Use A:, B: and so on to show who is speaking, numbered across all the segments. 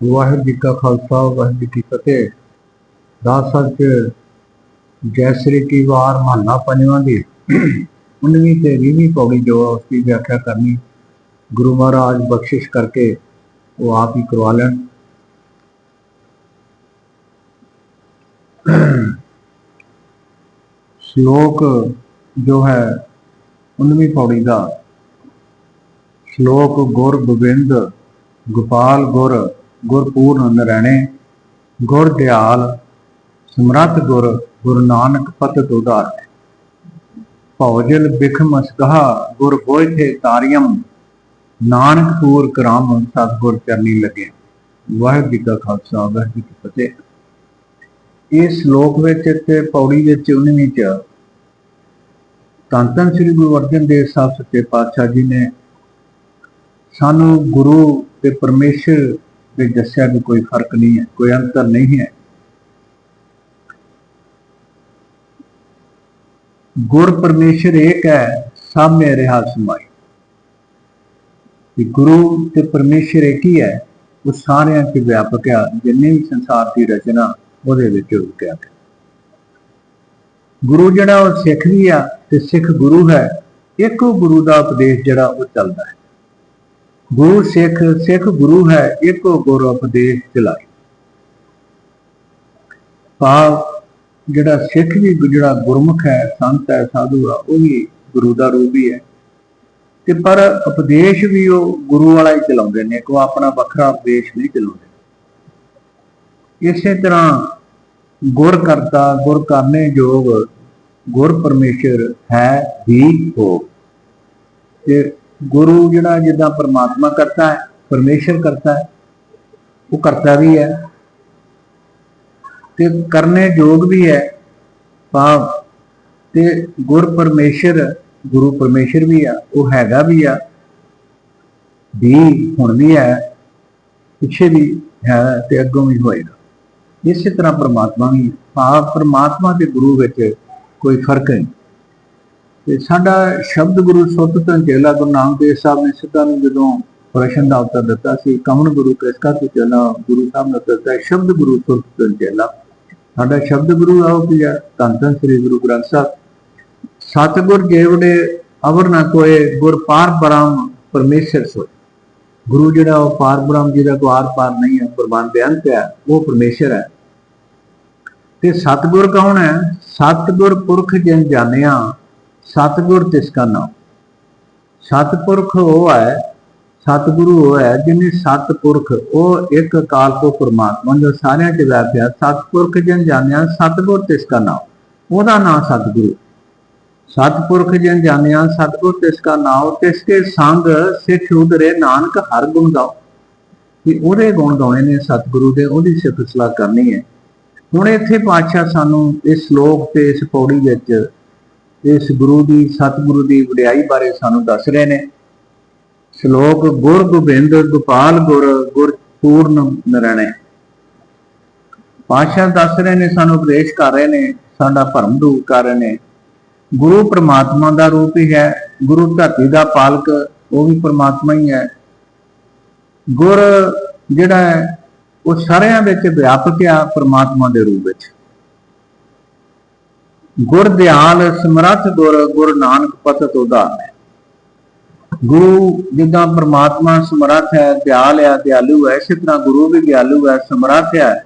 A: ਵਾਹਿਗੁਰੂ ਜੀ ਕਾ ਖਾਲਸਾ, ਵਾਹਿਗੁਰੂ ਜੀ ਕੀ ਫਤਿਹ। ਦਾਸ ਸੱਚ ਜੈ ਸ੍ਰੀ ਕੀ ਵਾਰ ਮਹੱਲਾ ਪੰਜਵਾਂ ਦੀ 19ਵੀਂ ਤੇ 20ਵੀਂ ਪੌੜੀ ਜੋ ਹੈ ਉਸ ਦੀ ਵਿਆਖਿਆ ਕਰਨੀ, ਗੁਰੂ ਮਹਾਰਾਜ ਬਖਸ਼ਿਸ਼ ਕਰਕੇ ਉਹ ਆਪ ਹੀ ਕਰਵਾ ਲੈਣ। ਸ਼ਲੋਕ ਜੋ ਹੈ 19ਵੀਂ ਪੌੜੀ ਦਾ, ਸ਼ਲੋਕ ਗੁਰ ਗੋਬਿੰਦ, ਗੋਪਾਲ ਗੁਰ ਗੁਰਪੂਰਨ ਨਰੈਣੇ, ਗੁਰ ਦਿਆਲ, ਸਮਰੱਥ ਗੁਰ, ਗੁਰੂ ਨਾਨਕ ਪਤਿ ਉਦਾਰ ਭੌਜਲ ਬਿਖਮ ਅਸਕਹਾ ਗੁਰ ਬੋਇਥੇ ਤਾਰਿਯਮ ਨਾਨਕ ਪੂਰ ਕਰਾਮ, ਸਤਿਗੁਰ ਚਰਨੀ ਲੱਗੇ। ਵਾਹਿਗੁਰੂ ਜੀ ਕਾ ਖਾਲਸਾ, ਵਾਹਿਗੁਰੂ ਜੀ ਕੀ ਫਤਿਹ। ਇਸ ਸ਼ਲੋਕ ਵਿੱਚ ਤੇ ਪੌੜੀ ਵਿੱਚ 19ਵੀਂ ਚ ਧੰਨ ਧੰਨ ਸ੍ਰੀ ਗੁਰੂ ਅਰਜਨ ਦੇਵ ਸਾਹਿਬ ਸੱਚੇ ਪਾਤਸ਼ਾਹ ਜੀ ਨੇ ਸਾਨੂੰ ਗੁਰੂ ਤੇ ਪਰਮੇਸ਼ਰ ਦੇ ਦੱਸਿਆ ਕਿ ਕੋਈ ਫ਼ਰਕ ਨਹੀਂ ਹੈ, ਕੋਈ ਅੰਤਰ ਨਹੀਂ ਹੈ। ਗੁਰ ਪਰਮੇਸ਼ਰ ਏਕ ਹੈ ਸਭ ਮੇ ਰਿਹਾ ਸਮਾਈ। ਕਿ ਗੁਰੂ ਤੇ ਪਰਮੇਸ਼ਰ ਇੱਕ ਹੀ ਹੈ, ਉਹ ਸਾਰਿਆਂ 'ਚ ਵਿਆਪਕ ਹੈ ਜਿੰਨੇ ਵੀ ਸੰਸਾਰ ਦੀ ਰਚਨਾ ਉਹਦੇ ਵਿੱਚ ਰੁਕਿਆ ਗਿਆ। ਗੁਰੂ ਜਿਹੜਾ ਉਹ ਸਿੱਖ ਵੀ ਆ ਤੇ ਸਿੱਖ ਗੁਰੂ ਹੈ, ਇੱਕੋ ਗੁਰੂ ਦਾ ਉਪਦੇਸ਼ ਜਿਹੜਾ ਉਹ ਚੱਲਦਾ ਹੈ। ਗੁਰੂ ਸਿੱਖ ਸਿੱਖ ਗੁਰੂ ਹੈ, ਇੱਕੋ ਗੁਰ ਉਪਦੇਸ਼ ਚਲਾਈ ਭਾਵ ਜਿਹੜਾ ਸਿੱਖ ਵੀ ਜਿਹੜਾ ਗੁਰਮੁਖ ਹੈ, ਸੰਤ ਹੈ, ਸਾਧੂ ਆ, ਉਹ ਵੀ ਗੁਰੂ ਦਾ ਰੂਪ ਹੀ ਹੈ। ਤੇ ਪਰ ਉਪਦੇਸ਼ ਵੀ ਉਹ ਗੁਰੂ ਵਾਲਾ ਹੀ ਚਲਾਉਂਦੇ ਨੇ ਕੋ ਆਪਣਾ ਵੱਖਰਾ ਉਪਦੇਸ਼ ਨਹੀਂ ਚਲਾਉਂਦੇ ਇਸੇ ਤਰ੍ਹਾਂ ਗੁਰ ਕਰਤਾ, ਗੁਰ ਕਰਨੇ ਯੋਗ, ਗੁਰ ਪਰਮੇਸ਼ਰ ਹੈ ਵੀ ਹੋ ਤੇ ਗੁਰੂ ਜਿਹੜਾ ਜਿੱਦਾਂ ਪਰਮਾਤਮਾ ਕਰਤਾ ਹੈ, ਪਰਮੇਸ਼ਰ ਕਰਤਾ ਹੈ, ਉਹ ਕਰਤਾ ਵੀ ਹੈ। ਤੇ ਕਰਨੇ ਯੋਗ ਵੀ ਹੈ, ਭਾਵ ਤੇ ਗੁਰ ਪਰਮੇਸ਼ਰ, ਗੁਰੂ ਪਰਮੇਸ਼ਰ ਵੀ ਆ, ਉਹ ਹੈਗਾ ਵੀ ਆ, ਵੀ ਹੁਣ ਵੀ ਹੈ, ਪਿੱਛੇ ਵੀ ਹੈ ਤੇ ਅੱਗੋਂ ਵੀ ਹੋਏਗਾ। ਇਸੇ ਤਰ੍ਹਾਂ ਪਰਮਾਤਮਾ ਵੀ, ਭਾਵ ਪਰਮਾਤਮਾ ਤੇ ਗੁਰੂ ਵਿੱਚ ਕੋਈ ਫ਼ਰਕ ਨਹੀਂ। ਤੇ ਸਾਡਾ ਸ਼ਬਦ ਗੁਰੂ ਸੁੱਤ ਤੋਂ ਚੇਲਾ ਗੁਰੂ ਨਾਨਕ ਦੇਵ ਸਾਹਿਬ ਨੇ ਸਿੱਧਾ ਨੂੰ ਜਦੋਂ ਪ੍ਰਸ਼ਨ ਦਾ ਉੱਤਰ ਦਿੱਤਾ ਸੀ ਕਮਨ ਗੁਰੂ ਕਿਸ ਕਾ ਚੇਲਾ, ਗੁਰੂ ਸਾਹਿਬ ਨੇ ਦਿੱਤਾ, ਸ਼ਬਦ ਗੁਰੂ ਸੁੱਤ ਚੇਲਾ। ਸਾਡਾ ਸ਼ਬਦ ਗੁਰੂ ਆਓ ਕਿ ਧੰਨ ਧੰਨ ਸ੍ਰੀ ਗੁਰੂ ਗ੍ਰੰਥ ਸਾਹਿਬ। ਸਤਿਗੁਰ ਜੇਵੜੇ ਅਵਰ ਨਾ ਕੋਏ, ਗੁਰ ਪਾਰ ਬ੍ਰਹਮ ਪਰਮੇਸ਼ਰ ਸੋਏ। ਗੁਰੂ ਜਿਹੜਾ ਉਹ ਪਾਰ ਬ੍ਰਹਮ ਜੀ ਦਾ ਕੋ ਆਰ ਪਾਰ ਨਹੀਂ ਹੈ ਗੁਰਬਾਨ ਦੇ ਅੰਤ ਹੈ, ਉਹ ਪਰਮੇਸ਼ਰ ਹੈ। ਤੇ ਸਤਿਗੁਰ ਕੌਣ ਹੈ? ਸਤਿਗੁਰ ਪੁਰਖ ਜਿਨ ਜਾਣਿਆ ਸਤਿਗੁਰ ਤਿਸ ਕਾ ਨਾਮ। ਸਤਿਪੁਰਖ ਉਹ ਹੈ, ਸਤਿਗੁਰੂ ਉਹ ਹੈ ਜਿਹਨੇ ਸਤਿਪੁਰਖ, ਉਹ ਇੱਕ ਅਕਾਲ ਕੋ ਪਰਮਾਤਮਾ ਜੋ ਸਾਰਿਆਂ ਚ ਵਿਆਪਿਆ ਸਤਿਪੁਰਖ ਜਿਨ ਜਾਣਿਆ, ਸਤਿਗੁਰ ਤਿਸ ਕਾ ਨਾਮ। ਉਹਦਾ ਨਾਮ ਸਤਿਗੁਰੂ। ਸਤਿਪੁਰਖ ਜਿਨ ਜਾਣਿਆ, ਸਤਿਗੁਰ ਤਿਸ ਕਾ ਨਾਮ। ਤਿਸ ਕੇ ਸੰਗ ਸਿੱਖ ਉਧਰੇ ਨਾਨਕ ਹਰ ਗੁਣ ਗਾਓ। ਕਿ ਉਹਦੇ ਗੁਣ ਗਾਉਣੇ ਨੇ ਸਤਿਗੁਰੂ ਦੇ, ਉਹਦੀ ਸਿਫਤ ਸਲਾਹ ਕਰਨੀ ਹੈ। ਹੁਣ ਇੱਥੇ ਪਾਤਸ਼ਾਹ ਸਾਨੂੰ ਇਸ ਸ਼ਲੋਕ ਤੇ, ਇਸ ਪੌੜੀ ਵਿੱਚ ਇਸ ਗੁਰੂ ਦੀ, ਸਤਿਗੁਰੂ ਦੀ ਵਡਿਆਈ ਬਾਰੇ ਸਾਨੂੰ ਦੱਸ ਰਹੇ ਨੇ। ਸ਼ਲੋਕ ਗੁਰ ਗੋਬਿੰਦ ਗੋਪਾਲ ਗੁਰ ਗੁਰ ਪੂਰਨ ਨਰਣੇ। ਪਾਤਸ਼ਾਹ ਦੱਸ ਰਹੇ ਨੇ, ਸਾਨੂੰ ਉਪਦੇਸ਼ ਕਰ ਰਹੇ ਨੇ, ਸਾਡਾ ਭਰਮ ਦੂਰ ਕਰ ਰਹੇ ਨੇ। ਗੁਰੂ ਪ੍ਰਮਾਤਮਾ ਦਾ ਰੂਪ ਹੀ ਹੈ, ਗੁਰੂ ਧਰਤੀ ਦਾ ਪਾਲਕ, ਉਹ ਵੀ ਪ੍ਰਮਾਤਮਾ ਹੀ ਹੈ। ਗੁਰ ਜਿਹੜਾ ਹੈ, ਉਹ ਸਾਰਿਆਂ ਵਿੱਚ ਵਿਆਪਕ ਆ, ਪ੍ਰਮਾਤਮਾ ਦੇ ਰੂਪ ਵਿੱਚ। ਗੁਰ ਦਿਆਲ ਸਮਰੱਥ ਗੁਰ ਗੁਰੂ ਨਾਨਕ ਪਤਤ ਉਦਾਹਰਨ ਹੈ ਗੁਰੂ ਜਿੱਦਾਂ ਪ੍ਰਮਾਤਮਾ ਸਮਰੱਥ ਹੈ, ਦਿਆਲ ਹੈ, ਦਿਆਲੂ ਹੈ, ਇਸੇ ਤਰ੍ਹਾਂ ਗੁਰੂ ਵੀ ਦਿਆਲੂ ਹੈ, ਸਮਰੱਥ ਹੈ।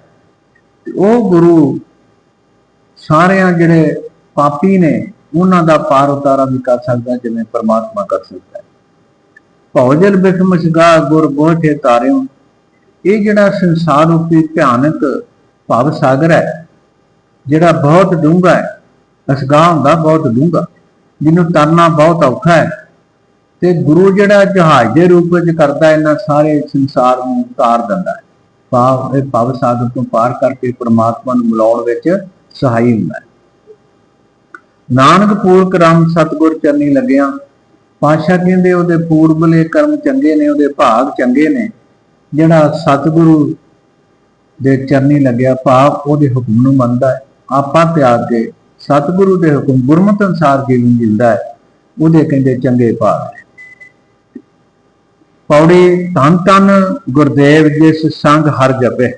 A: ਉਹ ਗੁਰੂ ਸਾਰਿਆਂ ਜਿਹੜੇ ਪਾਪੀ ਨੇ, ਉਹਨਾਂ ਦਾ ਪਾਰ ਉਤਾਰਾ ਵੀ ਕਰ ਸਕਦਾ, ਜਿਵੇਂ ਪ੍ਰਮਾਤਮਾ ਕਰ ਸਕਦਾ ਹੈ। ਭੌਜਲ ਬਿਖਮਸਗਾ ਗੁਰ ਬੋਝੇ ਤਾਰਿਓ ਇਹ ਜਿਹੜਾ ਸੰਸਾਰ ਰੂਪੀ ਭਿਆਨਕ ਭਵ ਸਾਗਰ ਹੈ, ਜਿਹੜਾ ਬਹੁਤ ਡੂੰਘਾ ਹੈ ਅਸਗਾ ਹੁੰਦਾ, ਬਹੁਤ ਡੂੰਘਾ। ਜਿਹਨੂੰ ਤਰਨਾ ਬਹੁਤ ਔਖਾ ਹੈ। ਤੇ ਗੁਰੂ ਜਿਹੜਾ ਜਹਾਜ਼ ਦੇ ਰੂਪ ਵਿੱਚ ਕਰਦਾ, ਇਹਨਾਂ ਸਾਰੇ ਸੰਸਾਰ ਨੂੰ ਉਤਾਰ ਦਿੰਦਾ ਹੈ। ਭਾਵ, ਇਹ ਭਵ ਸਾਗਰ ਤੋਂ ਪਾਰ ਕਰਕੇ ਪ੍ਰਮਾਤਮਾ ਨੂੰ ਮਿਲਾਉਣ ਵਿੱਚ ਸਹਾਈ ਹੁੰਦਾ ਹੈ। ਨਾਨਕ ਪੂਰ ਕਰਮ ਸਤਗੁਰ ਚਰਨੀ ਲੱਗਿਆ। ਪਾਸ਼ਾ ਕਹਿੰਦੇ, ਉਹਦੇ ਪੂਰਬਲੇ ਕਰਮ ਚੰਗੇ ਨੇ, ਉਹਦੇ ਭਾਗ ਚੰਗੇ ਨੇ। ਜਿਹੜਾ ਸਤਿਗੁਰੂ ਦੇ ਚਰਨੀ ਲੱਗਿਆ, ਭਾਵ ਉਹਦੇ ਹੁਕਮ ਨੂੰ ਮੰਨਦਾ ਹੈ। ਆਪਾਂ ਤਿਆਗ ਕੇ ਸਤਿਗੁਰੂ ਦੇ ਹੁਕਮ ਗੁਰਮਤਿ ਅਨਸਾਰ ਜੀਵਨ ਜਿੰਦਾ ਹੈ, ਉਹਦੇ ਕਹਿੰਦੇ ਚੰਗੇ ਭਾਗ ਨੇ। ਪੌੜੀ ਧੰਨ ਧੰਨ ਗੁਰਦੇਵ ਜਿਸ ਸੰਗ ਹਰ ਜਪੇ।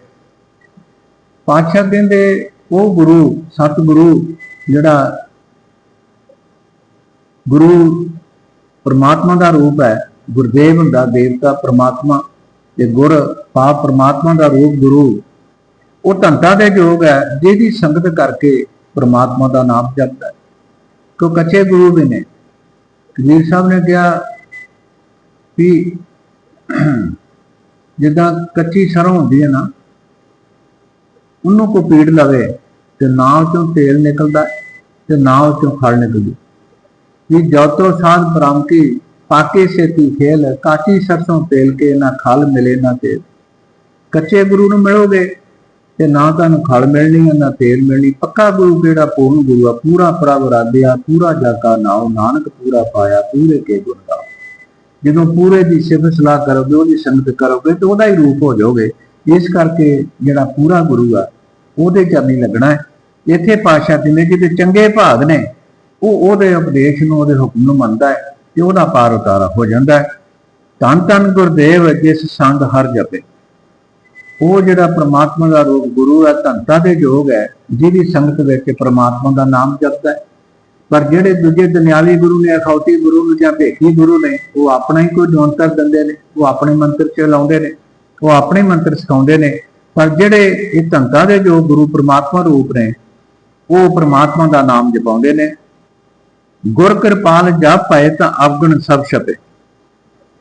A: ਪਾਤਸ਼ਾਹ ਕਹਿੰਦੇ, ਉਹ ਗੁਰੂ, ਸਤਿਗੁਰੂ ਜਿਹੜਾ ਗੁਰੂ ਪਰਮਾਤਮਾ ਦਾ ਰੂਪ ਹੈ, ਗੁਰਦੇਵ ਹੁੰਦਾ, ਦੇਵਤਾ, ਪਰਮਾਤਮਾ ਤੇ ਗੁਰ, ਪਾਪ ਪਰਮਾਤਮਾ ਦਾ ਰੂਪ ਗੁਰੂ, ਉਹ ਧੰਤਾ ਦੇ ਯੋਗ ਹੈ, ਜਿਹਦੀ ਸੰਗਤ ਕਰਕੇ ਪਰਮਾਤਮਾ ਦਾ ਨਾਮ ਜਪਦਾ ਹੈ। ਕੋ ਕੱਚੇ ਗੁਰੂ ਵੀ ਨੇ। ਕਬੀਰ ਸਾਹਿਬ ਨੇ ਕਿਹਾ ਵੀ ਜਿੱਦਾਂ ਕੱਚੀ ਸਰੋਂ ਹੁੰਦੀ ਹੈ ਨਾ, ਉਹਨੂੰ ਕੋ ਪੀੜ ਲਵੇ ਤੇ ਨਾ ਉਹ ਚੋਂ ਤੇਲ ਨਿਕਲਦਾ ਤੇ ਨਾ ਉਹ ਚੋਂ ਖਲ ਨਿਕਲਦੀ ਵੀ ਜੋਤੋ ਸਾਧ ਬ੍ਰਹਮ ਕੀ ਪਾਕੇ ਸੇ ਖੇਲ ਕਾਚੀ ਸਰਸੋਂ ਤੇਲ ਕੇ, ਨਾ ਖਲ ਮਿਲੇ ਨਾ ਤੇਲ। ਕੱਚੇ ਗੁਰੂ ਨੂੰ ਮਿਲੋਗੇ ਤੇ ਨਾ ਤੁਹਾਨੂੰ ਖਲ ਮਿਲਣੀ ਹੈ ਨਾ ਤੇਲ ਮਿਲਣੀ। ਪੱਕਾ ਗੁਰੂ ਕਿਹੜਾ, ਪੂਰਨ ਗੁਰੂ ਆ। ਪੂਰਾ ਪ੍ਰਭ ਰਾਧਿਆ ਪੂਰਾ ਜਾਕਾ ਨਾਉ, ਨਾਨਕ ਪੂਰਾ ਪਾਇਆ, ਪੂਰੇ ਕੇ ਗੁਣ ਗਾਓ ਜਦੋਂ ਪੂਰੇ ਦੀ ਸਿਫਤ ਸਲਾਹ ਕਰੋਗੇ, ਉਹਦੀ ਸੰਗਤ ਕਰੋਗੇ, ਤੇ ਉਹਦਾ ਹੀ ਰੂਪ ਹੋ ਜਾਓਗੇ। ਇਸ ਕਰਕੇ ਜਿਹੜਾ ਪੂਰਾ ਗੁਰੂ ਆ, ਉਹਦੇ ਚਰਨੀ ਲੱਗਣਾ ਹੈ। ਇੱਥੇ ਪਾਸ਼ਾ ਕਹਿੰਦੇ ਜਿਹਦੇ ਚੰਗੇ ਭਾਗ ਨੇ, ਉਹ ਉਹਦੇ ਉਪਦੇਸ਼ ਨੂੰ, ਉਹਦੇ ਹੁਕਮ ਨੂੰ ਮੰਨਦਾ ਹੈ ਤੇ ਉਹਦਾ ਪਾਰ ਉਤਾਰਾ ਹੋ ਜਾਂਦਾ ਹੈ। ਧੰਨ ਧੰਨ ਗੁਰਦੇਵ, ਜਿਸ ਸੰਗ ਹਰ ਜਪੇ। ਉਹ ਜਿਹੜਾ ਪ੍ਰਮਾਤਮਾ ਦਾ ਰੂਪ ਗੁਰੂ ਹੈ ਧੰਤਾ ਦੇ ਯੋਗ ਹੈ, ਜਿਹਦੀ ਸੰਗਤ ਵਿੱਚ ਪ੍ਰਮਾਤਮਾ ਦਾ ਨਾਮ ਜਪਦਾ ਹੈ। ਪਰ ਜਿਹੜੇ ਦੂਜੇ ਦੁਨਿਆਵੀ ਗੁਰੂ ਨੇ, ਅਖੌਤੀ ਗੁਰੂ ਨੂੰ ਜਾਂ ਭੇਖੀ ਗੁਰੂ ਨੇ, ਉਹ ਆਪਣਾ ਹੀ ਕੋਈ ਜੋਨਤਰ ਦਿੰਦੇ ਨੇ, ਉਹ ਆਪਣੇ ਮੰਤਰ ਚਲਾਉਂਦੇ ਨੇ, ਉਹ ਆਪਣੇ ਮੰਤਰ ਸਿਖਾਉਂਦੇ ਨੇ। ਪਰ ਜਿਹੜੇ ਇਹ ਧੰਤਾ ਦੇ ਜੋ ਗੁਰੂ ਪ੍ਰਮਾਤਮਾ ਰੂਪ ਨੇ, ਉਹ ਪ੍ਰਮਾਤਮਾ ਦਾ ਨਾਮ ਜਪਾਉਂਦੇ ਨੇ। ਗੁਰ ਕਿਰਪਾਲ ਜਪ ਪਾਏ ਤਾਂ ਅਵਗਣ ਸਭ ਛਪੇ।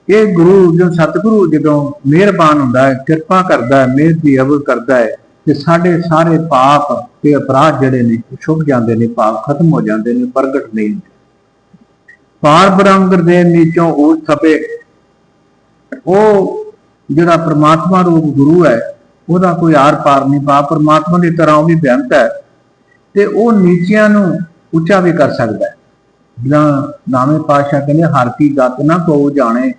A: ਇਹ ਗੁਰੂ ਜੋ ਸਤਿਗੁਰੂ ਜਦੋਂ ਮਿਹਰਬਾਨ ਹੁੰਦਾ ਹੈ, ਕਿਰਪਾ ਕਰਦਾ ਹੈ, ਮਿਹਰ ਦੀ ਅਵਰ ਕਰਦਾ ਹੈ, ਤੇ ਸਾਡੇ ਸਾਰੇ ਪਾਪ ਤੇ ਅਪਰਾਧ ਜਿਹੜੇ ਨੇ, ਉਹ ਛੁੱਟ ਜਾਂਦੇ ਨੇ ਪਾਪ ਖਤਮ ਹੋ ਜਾਂਦੇ ਨੇ, ਪ੍ਰਗਟ ਨਹੀਂ ਪਾਰ ਬ੍ਰਹਮ ਗੁਰਦੇਵ ਨੀਚੋਂ ਉਹ ਛਪੇ ਉਹ ਜਿਹੜਾ ਪ੍ਰਮਾਤਮਾ ਰੂਪ ਗੁਰੂ ਹੈ, ਉਹਦਾ ਕੋਈ ਆਰ ਪਾਰ ਨਹੀਂ ਪਾ ਪ੍ਰਮਾਤਮਾ ਦੀ ਤਰ੍ਹਾਂ ਉਹ ਵੀ ਬੇਅੰਤ ਹੈ, ਤੇ ਉਹ ਨੀਚਿਆਂ ਨੂੰ ਉੱਚਾ ਵੀ ਕਰ ਸਕਦਾ ਹੈ। ਜਿੱਦਾਂ ਨਾਵੇਂ ਪਾਸ਼ਾ ਕਹਿੰਦੇ, ਹਰ ਕੀ ਗਤ ਨਾ ਕੋ ਜਾਣੇ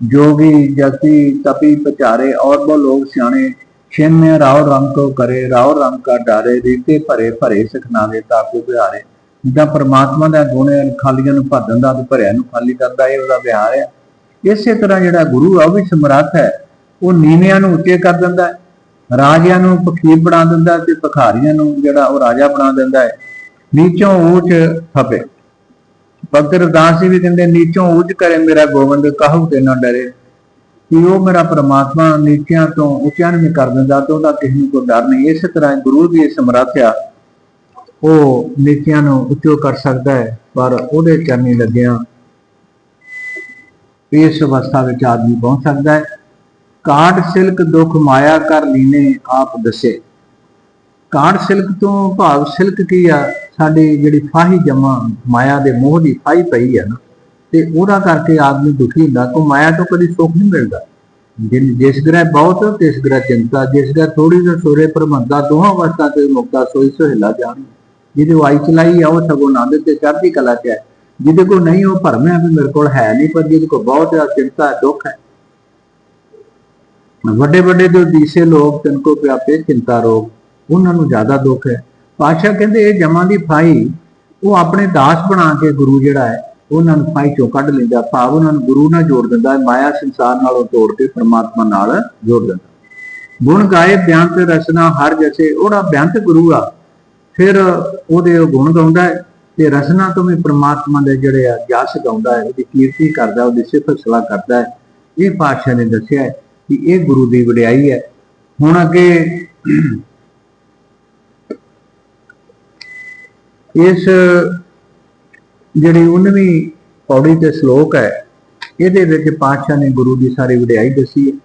A: ਜੋਗੀ ਜਤੀ ਤਪੀ ਪਚਾਰੇ, ਔਰ ਬੋ ਲੋਕ ਸਿਆਣੇ ਛਿਨ ਮੇ ਰਾਉ ਰੰਗ ਕੋ ਕਰੇ, ਰਾਉ ਰੰਗ ਕਾ ਰੀਤੇ ਭਰੇ ਭਰੇ ਸਿਖਨਾਵੇ ਤਾਕੂ ਬਿਹਾਰੇ ਜਿੱਦਾਂ ਪਰਮਾਤਮਾ ਦਾ ਗੁਣ ਖਾਲੀਆਂ ਨੂੰ ਭਰਨ ਦਾ ਤੇ ਭਰਿਆ ਨੂੰ ਖਾਲੀ ਕਰਦਾ, ਇਹ ਉਹਦਾ ਵਿਹਾਰ ਹੈ। ਇਸੇ ਤਰ੍ਹਾਂ ਜਿਹੜਾ ਗੁਰੂ ਆ, ਉਹ ਵੀ ਸਮਰੱਥ ਹੈ। ਉਹ ਨੀਵਿਆਂ ਨੂੰ ਉੱਚੇ ਕਰ ਦਿੰਦਾ ਹੈ, ਰਾਜਿਆਂ ਨੂੰ ਫਕੀਰ ਬਣਾ ਦਿੰਦਾ ਤੇ ਭਖਾਰੀਆਂ ਨੂੰ ਜਿਹੜਾ ਉਹ ਰਾਜਾ ਬਣਾ ਦਿੰਦਾ ਹੈ। ਨੀਚੋਂ ਉੱਚ ਥਪੇ ਭਗਤ ਰਦਾਸ ਜੀ ਵੀ ਕਹਿੰਦੇ, ਨੀਚੋਂ ਉੱਚ ਕਰੇ ਮੇਰਾ ਗੋਬਿੰਦ, ਕਾਹੂ ਤੇ ਨਾ ਡਰੇ? ਕਿ ਉਹ ਮੇਰਾ ਪ੍ਰਮਾਤਮਾ ਨੀਚਿਆਂ ਤੋਂ ਉੱਚਿਆਂ ਨੂੰ ਕਰ ਦਿੰਦਾ ਤੇ ਉਹਦਾ ਕਿਸੇ ਨੂੰ ਕੋਈ ਡਰ ਨਹੀਂ। ਇਸੇ ਤਰ੍ਹਾਂ ਗੁਰੂ ਦੀ ਇਹ ਸਮਰੱਥ ਆ ਉਹ ਨੀਚਿਆਂ ਨੂੰ ਉੱਚੋ ਕਰ ਸਕਦਾ ਹੈ, ਪਰ ਉਹਦੇ ਚਰਨੀ ਲੱਗਿਆ ਇਸ ਅਵਸਥਾ ਵਿੱਚ ਆਦਮੀ ਪਹੁੰਚ ਸਕਦਾ ਹੈ। ਕਾਟ ਸਿਲਕ ਦੁਖ ਮਾਇਆ ਕਰ ਲੀਨੇ ਆਪ ਦੱਸੇ। ਕਾਟ ਸਿਲਕ ਤੋਂ ਭਾਵ ਸਿਲਕ ਕੀ ਆ? ਸਾਡੀ ਜਿਹੜੀ ਫਾਹੀ ਜਮਾ ਮਾਇਆ ਦੇ ਮੋਹ ਦੀ ਫਾਹੀ ਪਈ ਹੈ ਨਾ, ਤੇ ਉਹਦਾ ਕਰਕੇ ਆਦਮੀ ਦੁਖੀ ਹੁੰਦਾ ਕੋ ਮਾਇਆ ਤੋਂ ਕਦੀ ਸੁੱਖ ਨਹੀਂ ਮਿਲਦਾ। ਜਿਨ ਜਿਸ ਗ੍ਰਹਿ ਬਹੁਤ, ਤਿਸ ਗ੍ਰਹਿ ਚਿੰਤਾ, ਜਿਸ ਗ੍ਰਹਿ ਥੋੜੀ ਜਿਹਾ ਸੋਰੇ ਪਰਮੰਦਾ ਦੋਹਾਂ ਅਵਸਥਾ ਤੇ ਮੁਕਤਾ, ਸੋਈ ਸੋਹਿਲਾ ਜਾਣੀ। ਜਿਹਦੇ ਵਾਈ ਚਲਾਈ ਆ, ਉਹ ਸਗੋਂ ਆਨੰਦ ਤੇ ਚੜ੍ਹਦੀ ਕਲਾ ਚ ਹੈ। ਜਿਹਦੇ ਕੋਲ ਨਹੀਂ, ਉਹ ਭਰਮ ਹੈ ਵੀ ਮੇਰੇ ਕੋਲ ਹੈ ਨਹੀਂ, ਪਰ ਜਿਹਦੇ ਕੋਲ ਬਹੁਤ ਹੈ ਚਿੰਤਾ ਹੈ, ਦੁੱਖ ਹੈ। ਵੱਡੇ ਵੱਡੇ ਜੋ ਦੀਸੇ ਲੋਕ, ਤਿੰਨ ਕੋ ਪਿਆਪੇ, ਚਿੰਤਾ ਰੋਗ, ਉਹਨਾਂ ਨੂੰ ਜ਼ਿਆਦਾ ਦੁੱਖ ਹੈ। ਪਾਸ਼ਾ ਕਹਿੰਦੇ ਇਹ ਜਮਾਂ ਦੀ ਫਾਈ ਉਹ ਆਪਣੇ ਦਾਸ ਬਣਾ ਕੇ ਗੁਰੂ ਜਿਹੜਾ ਹੈ, ਉਹਨਾਂ ਨੂੰ ਫਾਈ ਚੋਂ ਕੱਢ ਲੈਂਦਾ, ਭਾਵ ਉਹਨਾਂ ਨੂੰ ਗੁਰੂ ਨਾਲ ਜੋੜ ਦਿੰਦਾ ਹੈ ਮਾਇਆ ਸੰਸਾਰ ਨਾਲੋਂ ਤੋੜ ਕੇ ਪ੍ਰਮਾਤਮਾ ਨਾਲ ਜੋੜ ਦਿੰਦਾ। ਗੁਣ ਗਾਏ, ਬਿਆੰਤ ਰਸਨਾ, ਹਰ ਜਸੇ, ਉਹਦਾ ਬਿਆੰਤ ਗੁਰੂ ਆ। ਫਿਰ ਉਹਦੇ ਉਹ ਗੁਣ ਗਾਉਂਦਾ ਹੈ ਤੇ ਰਸਨਾ ਤੋਂ ਵੀ ਪ੍ਰਮਾਤਮਾ ਦੇ ਜਿਹੜੇ ਆ ਜਸ ਗਾਉਂਦਾ ਹੈ, ਉਹਦੀ ਕੀਰਤੀ ਕਰਦਾ, ਉਹਦੀ ਸਿਫਤ ਸਲਾਹ ਕਰਦਾ ਹੈ। ਇਹ ਪਾਤਸ਼ਾਹ ਨੇ ਦੱਸਿਆ ਕਿ ਇਹ ਗੁਰੂ ਦੀ ਵਡਿਆਈ ਹੈ। ਹੁਣ ਅੱਗੇ ਇਸ, ਜਿਹੜੀ 19ਵੀਂ ਪੌੜੀ ਤੇ ਸ਼ਲੋਕ ਹੈ, ਇਹਦੇ ਵਿੱਚ ਪਾਤਸ਼ਾਹ ਨੇ ਗੁਰੂ ਦੀ ਸਾਰੀ ਵਡਿਆਈ ਦੱਸੀ ਹੈ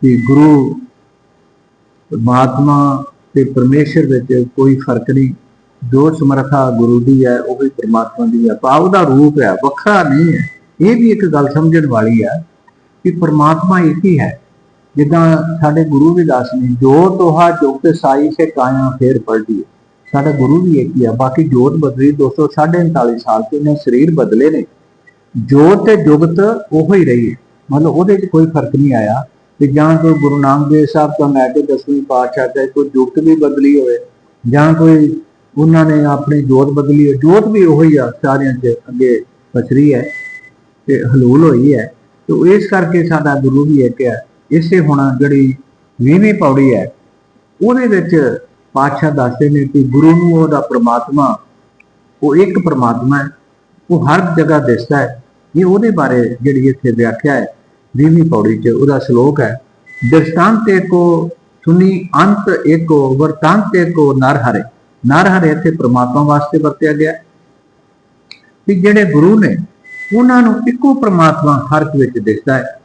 A: ਕਿ ਗੁਰੂ ਪਰਮਾਤਮਾ ਤੇ ਪਰਮੇਸ਼ਰ ਵਿੱਚ ਕੋਈ ਫ਼ਰਕ ਨਹੀਂ। ਜੋ ਸਮਰੱਥਾ ਗੁਰੂ ਦੀ ਹੈ, ਉਹ ਵੀ ਪਰਮਾਤਮਾ ਦੀ ਹੈ। ਭਾਵ ਦਾ ਰੂਪ ਹੈ, ਵੱਖਰਾ ਨਹੀਂ ਹੈ। ਇਹ ਵੀ ਇੱਕ ਗੱਲ ਸਮਝਣ ਵਾਲੀ ਹੈ ਕਿ ਪਰਮਾਤਮਾ ਇੱਕ ਹੀ ਹੈ। ਜਿੱਦਾਂ ਸਾਡੇ ਗੁਰੂ ਵੀ ਦੱਸ ਨੇ, ਜੋ ਤੋਹਾ ਜੁਗਤ ਸਾਈ ਸੇ ਕਾਇਆ, ਫੇਰ ਪਲਟੀ ਸਾਡਾ ਗੁਰੂ ਵੀ ਇੱਕ ਹੀ ਆ, ਬਾਕੀ ਜੋਤ ਬਦਲੀ 239 ਸਾਲ ਤੇ ਨੇ ਸਰੀਰ ਬਦਲੇ ਨੇ। ਜੋਤ ਤੇ ਜੁਗਤ ਉਹੋ ਹੀ ਰਹੀ ਹੈ। ਮਤਲਬ ਉਹਦੇ 'ਚ ਕੋਈ ਫ਼ਰਕ ਨਹੀਂ ਆਇਆ। ਤੇ ਜਾਂ ਕੋਈ ਗੁਰੂ ਨਾਨਕ ਦੇਵ ਸਾਹਿਬ ਤੋਂ ਲੈ ਕੇ ਦਸਵੀਂ ਪਾਤਸ਼ਾਹ ਤੱਕ ਕੋਈ ਜੁਗਤ ਵੀ ਬਦਲੀ ਹੋਵੇ, ਜਾਂ ਕੋਈ ਉਹਨਾਂ ਨੇ ਆਪਣੀ ਜੋਤ ਬਦਲੀ ਹੋਵੇ। ਜੋਤ ਵੀ ਉਹੀ ਆ, ਸਾਰਿਆਂ 'ਚ ਅੱਗੇ ਪਛਰੀ ਹੈ ਤੇ ਹਲੂਲ ਹੋਈ ਹੈ। ਤੇ ਇਸ ਕਰਕੇ ਸਾਡਾ ਗੁਰੂ ਵੀ ਇੱਕ ਹੈ। ਇਸੇ ਹੁਣ ਜਿਹੜੀ 20ਵੀਂ ਪੌੜੀ ਹੈ, ਉਹਦੇ ਵਿੱਚ ਪਾਤਸ਼ਾਹ ਦੱਸਦੇ ਨੇ ਕਿ ਗੁਰੂ ਨੂੰ ਉਹਦਾ ਪ੍ਰਮਾਤਮਾ, ਉਹ ਇੱਕ ਪ੍ਰਮਾਤਮਾ ਹੈ, ਉਹ ਹਰ ਜਗ੍ਹਾ ਦਿਸਦਾ ਹੈ। ਇਹ ਉਹਦੇ ਬਾਰੇ ਜਿਹੜੀ ਇੱਥੇ ਵਿਆਖਿਆ ਹੈ 20ਵੀਂ ਪੌੜੀ 'ਚ ਉਹਦਾ ਸ਼ਲੋਕ ਹੈ, ਦ੍ਰਿਸ਼ਟਾਂਤ ਏਕੋ ਸੁਨੀ ਅੰਤ ਏਕੋ, ਵਰਤਾਂਤ ਏਕੋ ਨਰ ਹਰੇ। ਨਰ ਹਰੇ ਇੱਥੇ ਪ੍ਰਮਾਤਮਾ ਵਾਸਤੇ ਵਰਤਿਆ ਗਿਆ। ਕਿ ਜਿਹੜੇ ਗੁਰੂ ਨੇ, ਉਹਨਾਂ ਨੂੰ ਇੱਕੋ ਪ੍ਰਮਾਤਮਾ ਹਰ ਇੱਕ ਵਿੱਚ ਦਿਸਦਾ ਹੈ।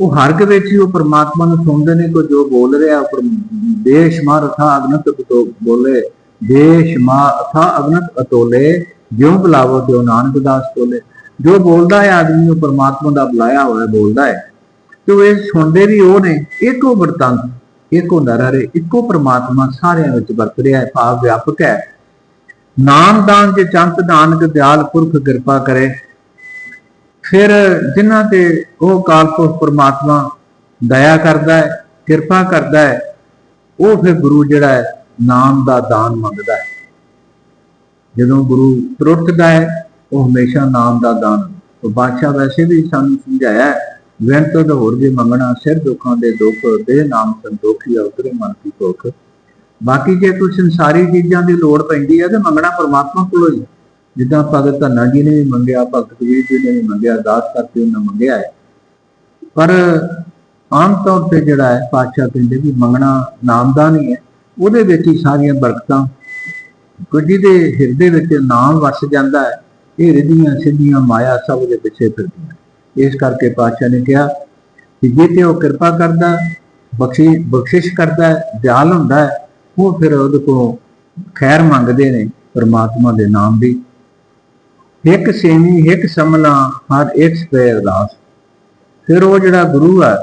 A: ਉਹ ਹਰ ਇੱਕ ਵਿੱਚ ਹੀ ਉਹ ਪ੍ਰਮਾਤਮਾ ਨੂੰ ਸੁਣਦੇ ਨੇ ਕੋ ਜੋ ਬੋਲ ਰਿਹਾ, ਉਹ ਪਰਮ- ਦੇਸ਼ ਮਾਰ ਅਥਾ ਅਗਨਤ ਤੋ ਬੋਲੇ। ਦੇਸ਼ ਮਾ ਅਥਾ ਅਗਨਤ ਅਤੋਲੇ। ਜਿਉ ਬੁਲਾਵੋ, ਤਿਉ ਨਾਨਕ ਦਾਸ ਬੋਲੇ। ਜੋ ਬੋਲਦਾ ਹੈ, ਆਦਮੀ ਉਹ ਪ੍ਰਮਾਤਮਾ ਦਾ ਬੁਲਾਇਆ ਹੋਇਆ ਬੋਲਦਾ ਹੈ। ਤੇ ਉਹ ਇਹ ਸੁਣਦੇ ਵੀ ਉਹ ਨੇ, ਇੱਕੋ ਵਰਤੰਤ, ਇੱਕੋ ਨਰਹਰੇ ਇੱਕੋ ਪਰਮਾਤਮਾ ਸਾਰਿਆਂ ਵਿੱਚ ਵਰਤ ਰਿਹਾ ਹੈ, ਭਾਵ ਵਿਆਪਕ ਹੈ। ਨਾਮ ਦਾਨ ਜੇ ਚੰਤ, ਨਾਨਕ, ਦਿਆਲ, ਪੁਰਖ ਕਿਰਪਾ ਕਰੇ। ਫਿਰ ਜਿਨ੍ਹਾਂ ਤੇ ਉਹ ਕਾਲਪੁਰਖ ਪ੍ਰਮਾਤਮਾ ਦਇਆ ਕਰਦਾ ਹੈ, ਕਿਰਪਾ ਕਰਦਾ ਹੈ, ਉਹ ਫਿਰ ਗੁਰੂ ਜਿਹੜਾ ਹੈ, ਨਾਮ ਦਾ ਦਾਨ ਮੰਗਦਾ ਹੈ। ਜਦੋਂ ਗੁਰੂ ਤੁਰਟਦਾ ਹੈ, ਉਹ ਹਮੇਸ਼ਾ ਨਾਮ ਦਾ ਦਾਨ ਉਹ ਬਾਦਸ਼ਾਹ ਵੈਸੇ ਵੀ ਸਾਨੂੰ ਸਮਝਾਇਆ ਹੈ ਤੋਂ ਹੋਰ ਜੇ ਮੰਗਣਾ, ਸਿਰ ਦੁੱਖਾਂ ਦੇ ਦੁੱਖ ਦੇ ਨਾਮ ਸੰਤੋਖੀ ਉਤਰੇ ਮਨ ਕੀ ਭੁੱਖ। ਬਾਕੀ ਜੇ ਕੋਈ ਸੰਸਾਰੀ ਚੀਜ਼ਾਂ ਦੀ ਲੋੜ ਪੈਂਦੀ ਹੈ, ਤੇ ਮੰਗਣਾ ਪਰਮਾਤਮਾ ਕੋਲੋਂ ਹੀ। ਜਿੱਦਾਂ ਭਗਤ ਧੰਨਾ ਜੀ ਨੇ ਵੀ ਮੰਗਿਆ, ਭਗਤ ਕਬੀਰ ਜੀ ਨੇ ਵੀ ਮੰਗਿਆ, ਦਾਸ ਕਰਕੇ ਉਹਨਾਂ ਮੰਗਿਆ ਹੈ। ਪਰ ਆਮ ਤੌਰ ਤੇ ਜਿਹੜਾ ਹੈ, ਪਾਤਸ਼ਾਹ ਕਹਿੰਦੇ ਵੀ ਮੰਗਣਾ ਨਾਮਦਾਨ ਹੀ ਹੈ। ਉਹਦੇ ਵਿੱਚ ਹੀ ਸਾਰੀਆਂ ਬਰਕਤਾਂ ਕੁਝ ਦੇ ਹਿਰਦੇ ਵਿੱਚ ਨਾਮ ਵਸ ਜਾਂਦਾ ਹੈ, ਇਹ ਰਿਧੀਆਂ ਸਿੱਧੀਆਂ ਮਾਇਆ ਸਭ ਦੇ ਪਿੱਛੇ ਫਿਰਦੀਆਂ ਇਸ ਕਰਕੇ ਪਾਤਸ਼ਾਹ ਨੇ ਕਿਹਾ ਕਿ ਜੇ ਤੇ ਉਹ ਕਿਰਪਾ ਕਰਦਾ, ਬਖਸ਼ੀ, ਬਖਸ਼ਿਸ਼ ਕਰਦਾ ਹੈ, ਦਿਆਲ ਹੁੰਦਾ ਹੈ, ਉਹ ਫਿਰ ਉਹਦੇ ਕੋਲ ਖੈਰ ਮੰਗਦੇ ਨੇ, ਪਰਮਾਤਮਾ ਦੇ ਨਾਮ ਦੀ। ਇੱਕ ਸੇਵੀ, ਇੱਕ ਸਮਲਾ, ਹਰ ਇੱਕ ਸਪੈ ਅਰਦਾਸ ਫਿਰ ਉਹ ਜਿਹੜਾ ਗੁਰੂ ਹੈ,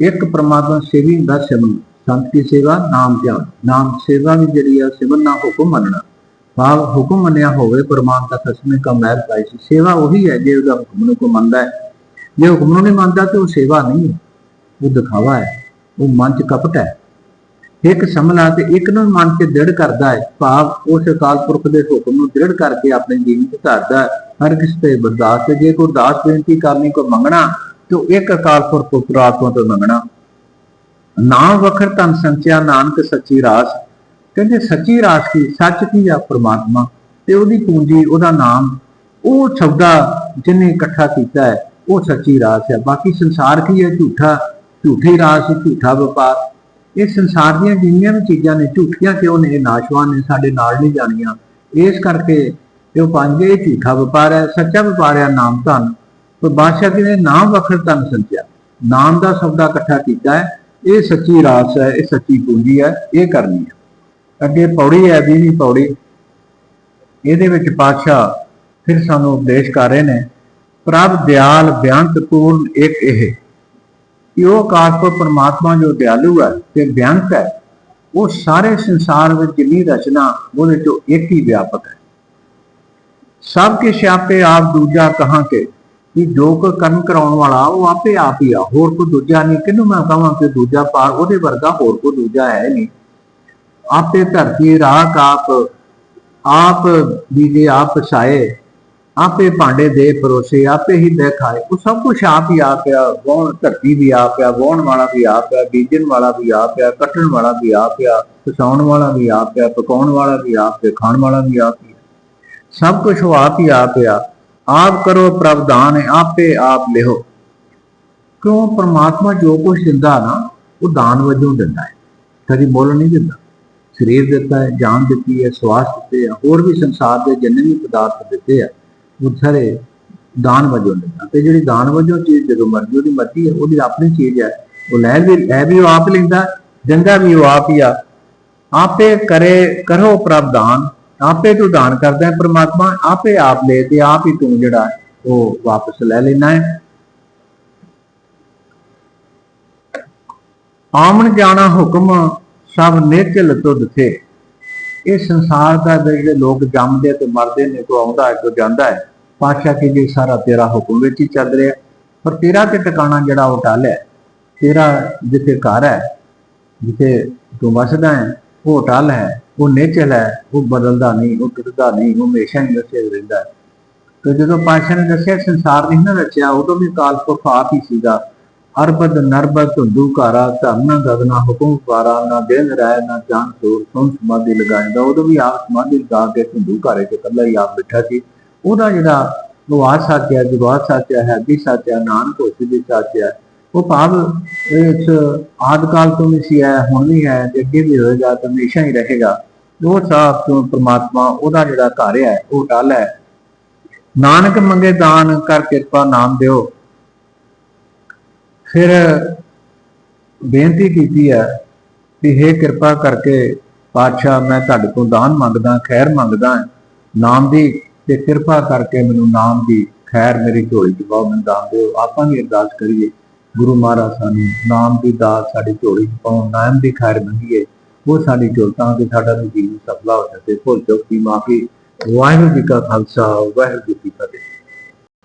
A: ਇੱਕ ਪ੍ਰਮਾਤਮਾ ਸੇਵੀ ਦਾ ਸਿਮਰਨ ਸੰਤ ਦੀ ਸੇਵਾ, ਨਾਮ ਧਿਆਨ। ਨਾਮ ਸੇਵਾ ਵੀ ਜਿਹੜੀ ਆ ਸਿਮਰਨ ਨਾ ਹੁਕਮ ਮੰਨਣਾ। ਭਾਵ ਹੁਕਮ ਮੰਨਿਆ ਹੋਵੇ ਪ੍ਰਮਾਣ ਦਾ ਖਸਮੇ ਕਾ ਮਹਿਲ ਪਾਈ ਸੀ। ਸੇਵਾ ਉਹੀ ਹੈ, ਜੇ ਉਹਦਾ ਹੁਕਮ ਨੂੰ ਕੋ ਮੰਨਦਾ ਹੈ। ਜੇ ਹੁਕਮ ਨੂੰ ਨਹੀਂ ਮੰਨਦਾ, ਤੇ ਉਹ ਸੇਵਾ ਨਹੀਂ ਹੈ। ਉਹ ਦਿਖਾਵਾ ਹੈ। ਉਹ ਮਨ ਚ ਕਪਟ ਹੈ। ਇੱਕ ਸਮਲਾ ਤੇ ਇੱਕ ਨੂੰ ਮੰਨ ਕੇ ਦ੍ਰਿੜ ਕਰਦਾ ਹੈ। ਭਾਵ ਉਸ ਅਕਾਲ ਪੁਰਖ ਦੇ ਹੁਕਮ ਨੂੰ ਦ੍ਰਿੜ ਕਰਕੇ ਆਪਣੇ ਜੀਵਨ ਚ ਧਾਰਦਾ ਹੈ। ਹਰ ਕਿਸ ਤੇ ਬਰਦਾਸ਼ਤ ਜੇ ਕੋਈ ਦਾਸ ਬੇਨਤੀ ਕਰਨੀ ਕੋ ਮੰਗਣਾ, ਤੇ ਉਹ ਇੱਕ ਅਕਾਲ ਪੁਰਖ ਤੋਂ ਤੋਂ ਮੰਗਣਾ। ਨਾਮ ਵਖਰ ਤਨ ਸੰਚਿਆ, ਨਾਨਕ ਸੱਚੀ ਰਾਸ। ਕਹਿੰਦੇ ਸੱਚੀ ਰਾਸ ਕੀ? ਸੱਚ ਕੀ ਆ? ਪ੍ਰਮਾਤਮਾ। ਤੇ ਉਹਦੀ ਪੂੰਜੀ, ਉਹਦਾ ਨਾਮ, ਉਹ ਸ਼ਬਦਾ ਜਿਹਨੇ ਇਕੱਠਾ ਕੀਤਾ ਹੈ, ਉਹ ਸੱਚੀ ਰਾਸ ਹੈ। ਬਾਕੀ ਸੰਸਾਰ ਕੀ ਹੈ? ਝੂਠਾ। ਝੂਠੀ ਰਾਸ, ਝੂਠਾ ਵਪਾਰ। ਇਹ ਸੰਸਾਰ ਦੀਆਂ ਜਿੰਨੀਆਂ ਵੀ ਚੀਜ਼ਾਂ ਨੇ, ਝੂਠੀਆਂ ਕਿਉਂ ਨੇ, ਇਹ ਨਾਸ਼ਵਾਨ ਨੇ, ਸਾਡੇ ਨਾਲ ਨਹੀਂ ਜਾਣੀਆਂ। ਇਸ ਕਰਕੇ ਇਹ ਉਹ ਪੰਜ ਝੂਠਾ ਵਪਾਰ ਹੈ, ਸੱਚਾ ਵਪਾਰ ਹੈ, ਨਾਮ ਧਨ। ਪਰ ਬਾਦਸ਼ਾਹ ਜੀ ਨੇ ਨਾਮ ਵਖਰ ਧਨ ਸੰਚਿਆ? ਨਾਮ ਦਾ ਸੌਦਾ ਇਕੱਠਾ ਕੀਤਾ ਹੈ। ਇਹ ਸੱਚੀ ਰਾਸ ਹੈ, ਇਹ ਸੱਚੀ ਪੂੰਜੀ ਹੈ, ਇਹ ਕਰਨੀ ਹੈ। ਅੱਗੇ ਪੌੜੀ ਹੈ ਵੀ ਨਹੀਂ ਪੌੜੀ। ਇਹਦੇ ਵਿੱਚ ਪਾਤਸ਼ਾਹ ਫਿਰ ਸਾਨੂੰ ਉਪਦੇਸ਼ ਕਰ ਰਹੇ ਨੇ, ਪ੍ਰਭ ਦਿਆਲ ਬਿਆੰਤ ਪੂਰਨ ਇੱਕ ਇਹ। ਕਿ ਉਹ ਕਾਰਪੁਰ ਪਰਮਾਤਮਾ ਜੋ ਦਿਆਲੂ ਹੈ ਤੇ ਬਿਆੰਤ ਹੈ, ਉਹ ਸਾਰੇ ਸੰਸਾਰ ਵਿੱਚ ਜਿੰਨੀ ਰਚਨਾ, ਉਹਦੇ ਚੋਂ ਇੱਕ ਹੀ ਵਿਆਪਕ ਹੈ। ਸਭ ਕੇ ਸਿਆਪੇ ਆਪ ਦੂਜਾ ਕਹਾਂ ਕੇ, ਕਿ ਜੋ ਕੋ ਕਰਮ ਕਰਾਉਣ ਵਾਲਾ, ਉਹ ਆਪੇ ਆਪ ਹੀ ਆ। ਹੋਰ ਕੋਈ ਦੂਜਾ ਨਹੀਂ, ਕਿਹਨੂੰ ਮੈਂ ਕਹਾਂ ਕਿ ਦੂਜਾ ਪਾਰ ਉਹਦੇ ਵਰਗਾ ਹੋਰ ਕੋਈ ਦੂਜਾ ਹੈ ਨਹੀਂ। ਆਪੇ ਧਰਤੀ ਰਾਖ ਆਪ ਆਪ ਬੀਜੇ, ਆਪ ਛਾਏ। ਆਪੇ ਭਾਂਡੇ ਦੇ ਪਰੋਸੇ, ਆਪੇ ਹੀ ਦੇ ਖਾਏ। ਉਹ ਸਭ ਕੁਝ ਆਪ ਹੀ ਆਪ ਆ, ਵਾਹੁਣ ਧਰਤੀ ਵੀ ਆਪ ਆ, ਵਾਹੁਣ ਵਾਲਾ ਵੀ ਆਪ ਆ, ਬੀਜਣ ਵਾਲਾ ਵੀ ਆਪ ਆ, ਕੱਟਣ ਵਾਲਾ ਵੀ ਆਪ ਆ, ਪਸਾਉਣ ਵਾਲਾ ਵੀ ਆਪ ਆ, ਪਕਾਉਣ ਵਾਲਾ ਵੀ ਆਪ ਆ, ਖਾਣ ਵਾਲਾ ਵੀ ਆਪ ਆ। ਸਭ ਕੁਝ ਉਹ ਆਪ ਹੀ ਆਪ ਆ। ਆਪ ਕਰੋ ਪ੍ਰਵਦਾਨ ਆਪੇ ਆਪ ਲਿਓ ਕਿਉਂ? ਪਰਮਾਤਮਾ ਜੋ ਕੁਝ ਦਿੰਦਾ ਨਾ, ਉਹ ਦਾਨ ਵਜੋਂ ਦਿੰਦਾ ਹੈ। ਕਦੀ ਮੁੱਲ ਨਹੀਂ ਦਿੰਦਾ। ਸਰੀਰ ਦਿੱਤਾ ਹੈ, ਜਾਨ ਦਿੱਤੀ ਹੈ, ਸਵਾਸ ਦਿੱਤੇ ਆ ਹੋਰ ਵੀ ਸੰਸਾਰ ਦੇ ਜਿੰਨੇ ਵੀ ਪਦਾਰਥ ਦਿੱਤੇ ਆ ਸਾਰੇ ਦਾਨ ਵਜੋਂ ਦਿੰਦਾ। ਤੇ ਜਿਹੜੀ ਦਾਨ ਵਜੋਂ ਚੀਜ਼ ਜਦੋਂ ਮਰਜ਼ੀ, ਉਹਦੀ ਮਰਜ਼ੀ ਹੈ, ਉਹਦੀ ਆਪਣੀ ਚੀਜ਼ ਹੈ। ਉਹ ਲੈ ਵੀ ਲੈ ਵੀ ਉਹ ਆਪ ਲੈਂਦਾ ਦਿੰਦਾ ਵੀ ਉਹ ਆਪ ਹੀ ਆ। ਆਪੇ ਕਰੇ, ਕਰੋ ਪ੍ਰਵਦਾਨ ਆਪੇ ਤੂੰ ਦਾਨ ਕਰਦਾ ਹੈ ਪ੍ਰਮਾਤਮਾ, ਆਪੇ ਆਪ ਲੈ ਤੇ ਆਪ ਹੀ ਤੂੰ ਜਿਹੜਾ ਉਹ ਵਾਪਸ ਲੈ ਲੈਣਾ ਹੈ। ਆਮਣ ਜਾਣਾ ਹੁਕਮ, ਸਭ ਨਿਚਲ ਤੁਧ ਥੇ ਇਹ ਸੰਸਾਰ ਦਾ ਜਿਹੜੇ ਲੋਕ ਜੰਮਦੇ ਤੇ ਮਰਦੇ ਨੇ ਕੋ ਆਉਂਦਾ ਹੈ ਕੋ ਜਾਂਦਾ ਹੈ, ਪਾਤਸ਼ਾਹ ਕੀ ਜੀ ਸਾਰਾ ਤੇਰਾ ਹੁਕਮ ਵਿੱਚ ਹੀ ਚੱਲ ਰਿਹਾ। ਪਰ ਤੇਰਾ ਤੇ ਟਿਕਾਣਾ ਜਿਹੜਾ ਉਹ ਟਲ ਹੈ, ਤੇਰਾ ਜਿੱਥੇ ਘਰ ਹੈ, ਜਿੱਥੇ ਤੂੰ ਵਸਦਾ ਹੈ, ਉਹ ਟਲ ਹੈ, ਉਹ ਨੇਚਲ ਹੈ, ਉਹ ਬਦਲਦਾ ਨਹੀਂ, ਉਹ ਟੁੱਟਦਾ ਨਹੀਂ, ਉਹ ਹਮੇਸ਼ਾ ਹੀ ਉਸੇ ਰਹਿੰਦਾ ਹੈ। ਤੇ ਜਦੋਂ ਪਾਤਸ਼ਾਹ ਨੇ ਦੱਸਿਆ ਸੰਸਾਰ ਨਹੀਂ ਨਾ ਰਚਿਆ, ਉਦੋਂ ਵੀ ਕਾਲ ਪੁਰਖ ਆਪ ਹੀ ਸੀਗਾ। ਅਰਬਦ ਨਰਬਦ ਧੁੰਦੂ ਘਾਰਾ ਗਗਨਾ ਹੁਕਮ ਵਾਰਾ ਨਾ ਦਿਨ ਰਹਿ, ਨਾ ਜਾਨ ਸੋਰ ਸੁਨ ਸਮਾਧੀ ਲਗਾਇਦਾ ਉਦੋਂ ਵੀ ਆਪ ਸਮਾਧੀ ਲਗਾ ਕੇ ਧੁੰਦੂ ਤੇ ਇਕੱਲਾ ਹੀ ਆਪ ਬੈਠਾ ਸੀ। ਉਹਦਾ ਜਿਹੜਾ ਵਿਵਾਦ ਸੱਚ ਹੈ ਵਿਵਾਦ ਹੈ ਵੀ ਸੱਚ ਨਾਨਕ ਹੋਸੀ ਵੀ ਸੱਚ ਉਹ ਭਾਵ ਇਸ ਆਦਿ ਕਾਲ ਤੋਂ ਵੀ ਸੀ ਹੈ ਹੁਣ ਵੀ ਹੈ ਤੇ ਅੱਗੇ ਵੀ ਹੋਏਗਾ ਤੇ ਹਮੇਸ਼ਾ ਹੀ ਰਹੇਗਾ। ਉਹ ਸਾਫ਼ ਤੋਂ ਪ੍ਰਮਾਤਮਾ ਉਹਦਾ ਜਿਹੜਾ ਘਰ ਹੈ, ਉਹ ਟਲ ਹੈ। ਨਾਨਕ ਮੰਗੇ ਦਾਨ ਕਰ ਕਿਰਪਾ ਨਾਮ ਦਿਓ। ਫਿਰ ਬੇਨਤੀ ਕੀਤੀ ਹੈ ਕਿ हे ਕਿਰਪਾ ਕਰਕੇ ਪਾਤਸ਼ਾਹ, ਮੈਂ ਤੁਹਾਡੇ ਤੋਂ ਦਾਨ ਮੰਗਦਾ, ਖੈਰ ਮੰਗਦਾ ਨਾਮ ਦੀ ਤੇ ਕਿਰਪਾ ਕਰਕੇ ਮੈਨੂੰ ਨਾਮ ਦੀ ਖੈਰ ਮੇਰੀ ਝੋਲੀ ਚ ਪਾਓ, ਮੈਨੂੰ ਦਾਨ ਦਿਓ। ਆਪਾਂ ਵੀ ਅਰਦਾਸ ਕਰੀਏ, ਗੁਰੂ ਮਹਾਰਾਜ ਸਾਨੂੰ ਨਾਮ ਦੀ ਦਾਤ ਸਾਡੀ ਝੋਲੀ ਚ ਪਾਓ ਨਾਮ ਦੀ ਖੈਰ ਮੰਗੀਏ। ਉਹ ਸਾਡੀ ਝੋਲ ਤਾਂ ਸਾਡਾ ਵੀ ਜੀਵਨ ਸਫਲਾ ਹੋ ਸਕੇ ਭੁੱਲ ਚੁੱਕ ਦੀ ਮਾਫੀ ਵਾਹਿਗੁਰੂ ਜੀ ਕਾ ਖਾਲਸਾ, ਵਾਹਿਗੁਰੂ ਜੀ ਕੀ ਫਤਿਹ।